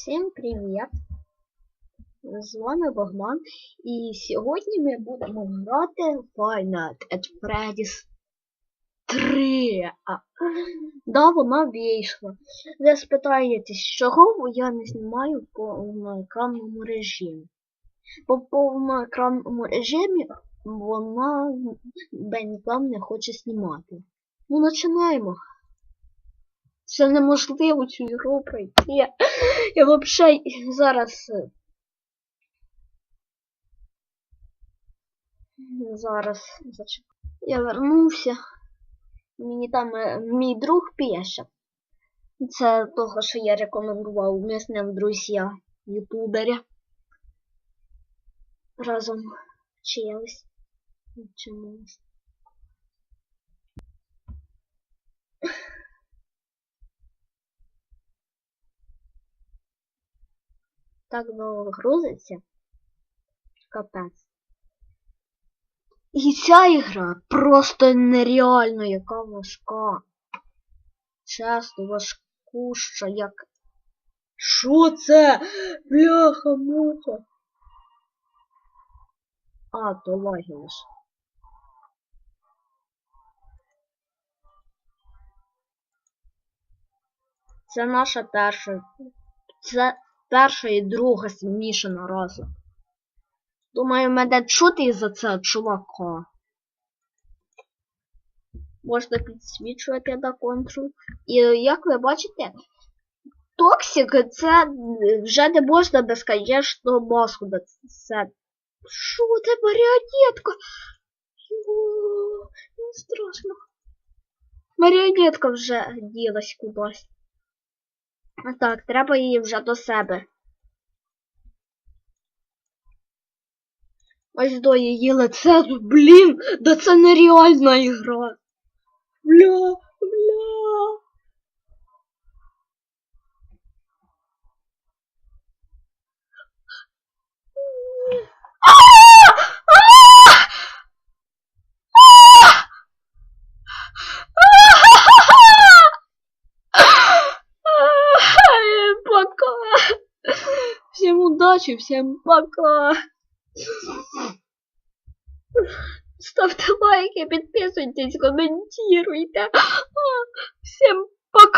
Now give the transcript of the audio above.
Всім привіт! З вами Богдан. І сьогодні ми будемо грати в Five Nights at Freddy's 3. Да, вона вийшла. Ви спитаєтесь, чого я не знімаю в повноекранному режимі. По повноекранному режимі вона Бенніклам не хоче знімати. Ну, починаємо. Це неможливо цю ігру пройти. Я вообще зараз. е, Зараз зачекай. Я вернувся. Мені там е, мій друг пише. Це того, що я рекомендував. Ми з ним друзі ютубері. Разом вчились. Вчимось. Так довго грузиться. Капець. І ця ігра просто нереально яка важка. Часто важкуща, як. Що це? Бляха, муха. А, то лаги. Це наша перша. Це перша і друга змішана разом. Думаю, мене чути за це чувака. Можна підсвічувати на контрол. І як ви бачите, токсик це вже не можна безконечно маску це. Що це маріонетка? Йо, страшно. Маріонетка вже ділась кудись. А так, треба її вже до себе. Ось до її лице, блін, да це нереальна ігра. Бля, бля. Удачи, всем пока. Ставте лайки, підписуйтесь, коментуйте. Всем пока.